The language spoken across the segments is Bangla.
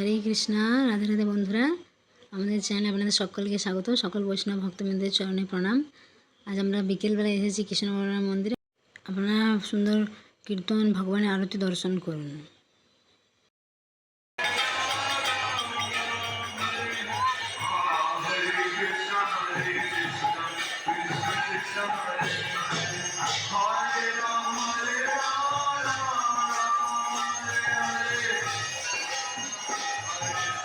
হরে কৃষ্ণা, রাধে রাধে বন্ধুরা। আমাদের চ্যানেলে আপনাদের সকলকে স্বাগত। সকল বৈষ্ণব ভক্তবৃন্দের চরণে প্রণাম। আজ আমরা বিকেলবেলা এসেছি কৃষ্ণ বলরাম মন্দিরে। আপনারা সুন্দর কীর্তন, ভগবানের আরতি দর্শন করুন। Hare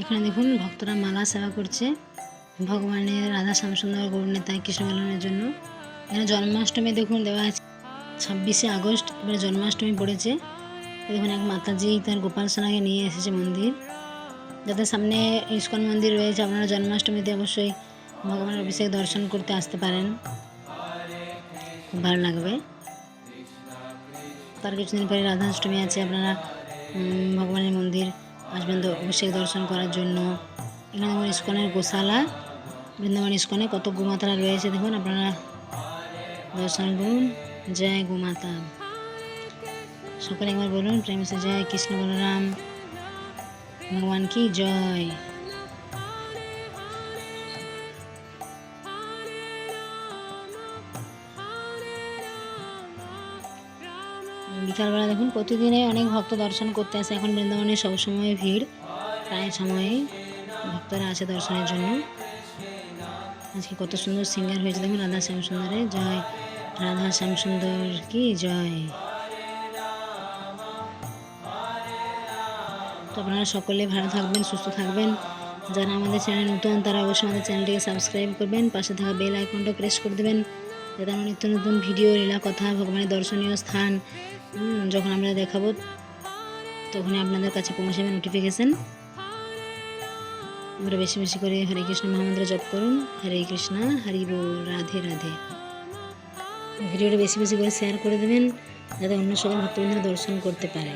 এখানে দেখুন ভক্তরা মালা সেবা করছে ভগবানের রাধা শ্যামসুন্দর গৌরনেতা কৃষ্ণ বলরামের জন্য। এখানে জন্মাষ্টমী দেখুন দেওয়া আছে। ছাব্বিশে আগস্ট এবারে জন্মাষ্টমী পড়েছে। দেখুন এক মাতাজি তার গোপাল সোনাকে নিয়ে এসেছে মন্দির। যাদের সামনে ইস্কন মন্দির রয়েছে, আপনারা জন্মাষ্টমীতে অবশ্যই ভগবানের অভিষেক দর্শন করতে আসতে পারেন। খুব ভালো লাগবে। তার কিছুদিন পরে রাধাষ্টমী আছে, আপনারা ভগবানের মন্দির আসবেন অভিষেক দর্শন করার জন্য। এখানে দেখুন ইস্কনের গোশালা, বৃন্দাবন ইস্কনে কত গোমাতারা রয়েছে দেখুন, আপনারা দর্শন করুন। জয় গোমাতা। সকলে একবার বলুন, প্রেম সে জয়, কৃষ্ণ বলরাম, ভগবান কি জয়? বিকালবেলা দেখুন, প্রতিদিনে অনেক ভক্ত দর্শন করতে আসে। এখন বৃন্দাবনে সবসময় ভিড়, প্রায় সময়ে ভক্তরা আসে দর্শনের জন্য। আজকে কত সুন্দর সিঙ্গার হয়েছে। দেখুন, রাধা শ্যাম সুন্দরে জয়। রাধা শ্যামসুন্দর কি জয়? তো আপনারা সকলে ভালো থাকবেন, সুস্থ থাকবেন। যারা আমাদের চ্যানেল নতুন, তারা অবশ্যই আমাদের চ্যানেলটিকে সাবস্ক্রাইব করবেন, পাশে থাকা বেল আইকনটা প্রেস করে দেবেন, যাতে আমরা নিত্য নতুন ভিডিও, লীলা কথা, ভগবানের দর্শনীয় স্থান যখন আমরা দেখাবো, তখনই আপনাদের কাছে পৌঁছাবে নোটিফিকেশন আমরা বেশি বেশি করে হরে কৃষ্ণ মহামন্ত্র জপ করুন। হরে কৃষ্ণ, হরি রাধে রাধে। ভিডিওটা বেশি বেশি করে শেয়ার করে দেবেন, যাতে অন্য সকল ভক্তবৃন্দরা দর্শন করতে পারে।